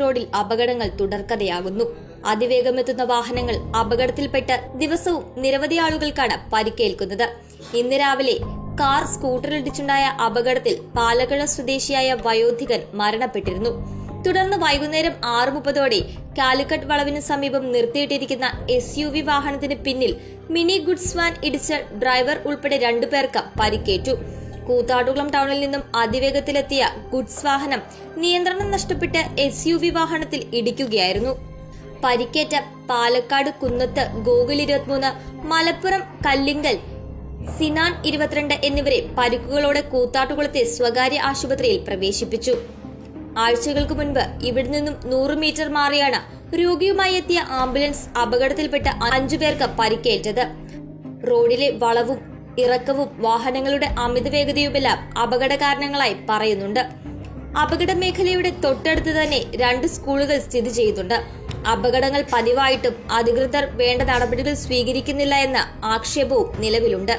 റോഡിൽ അപകടങ്ങൾ തുടർക്കഥയാകുന്നു. അതിവേഗമെത്തുന്ന വാഹനങ്ങൾ അപകടത്തിൽപ്പെട്ട് ദിവസവും നിരവധി ആളുകൾക്കാണ് പരിക്കേൽക്കുന്നത്. ഇന്ന് രാവിലെ കാർ സ്കൂട്ടറിലിടിച്ചുണ്ടായ അപകടത്തിൽ പാലക്കഴ സ്വദേശിയായ വയോധികൻ മരണപ്പെട്ടിരുന്നു. തുടർന്ന് വൈകുന്നേരം ആറു മുപ്പതോടെ കാലിക്കറ്റ് വളവിന് സമീപം നിർത്തിയിട്ടിരിക്കുന്ന എസ് യു വി വാഹനത്തിന് പിന്നിൽ മിനി ഗുഡ്സ് വാൻ ഇടിച്ച ഡ്രൈവർ ഉൾപ്പെടെ രണ്ടുപേർക്ക് പരിക്കേറ്റു. കൂത്താട്ടുകുളം ടൗണിൽ നിന്നും അതിവേഗത്തിലെത്തിയ ഗുഡ്സ് വാഹനം നിയന്ത്രണം നഷ്ടപ്പെട്ട് എസ് യു വി വാഹനത്തിൽ ഇടിക്കുകയായിരുന്നു. പരിക്കേറ്റ പാലക്കാട് കുന്നത്ത് ഗോകുൽ ഇരുപത്തിമൂന്ന് മലപ്പുറം കല്ലിങ്കൽ സിനാൻ ഇരുപത്തിരണ്ട് എന്നിവരെ പരിക്കുകളോടെ കൂത്താട്ടുകുളത്തെ സ്വകാര്യ ആശുപത്രിയിൽ പ്രവേശിപ്പിച്ചു. ആഴ്ചകൾക്ക് മുൻപ് ഇവിടെ നിന്നും നൂറ് മീറ്റർ മാറിയാണ് രോഗിയുമായി എത്തിയ ആംബുലൻസ് അപകടത്തിൽപ്പെട്ട അഞ്ചു പേർക്ക് പരിക്കേറ്റത്. റോഡിലെ വളവും ഇറക്കവും വാഹനങ്ങളുടെ അമിത വേഗതയുമെല്ലാം അപകട കാരണങ്ങളായി പറയുന്നുണ്ട്. അപകട മേഖലയുടെ തൊട്ടടുത്ത് തന്നെ രണ്ട് സ്കൂളുകൾ സ്ഥിതി ചെയ്യുന്നുണ്ട്. അപകടങ്ങൾ പതിവായിട്ടും അധികൃതർ വേണ്ട നടപടികൾ സ്വീകരിക്കുന്നില്ല എന്ന ആക്ഷേപവും നിലവിലുണ്ട്.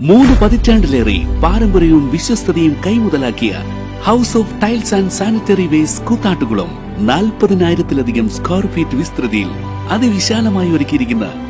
മൂന്ന് പതിറ്റാണ്ടിലേറെ പാരമ്പര്യവും വിശ്വസ്തതയും കൈമുതലാക്കിയ house of tiles and sanitary waste Koothattukulam നാൽപ്പതിനായിരത്തിലധികം സ്ക്വയർ ഫീറ്റ് വിസ്തൃതിയിൽ അതിവിശാലമായി ഒരുക്കിയിരിക്കുന്ന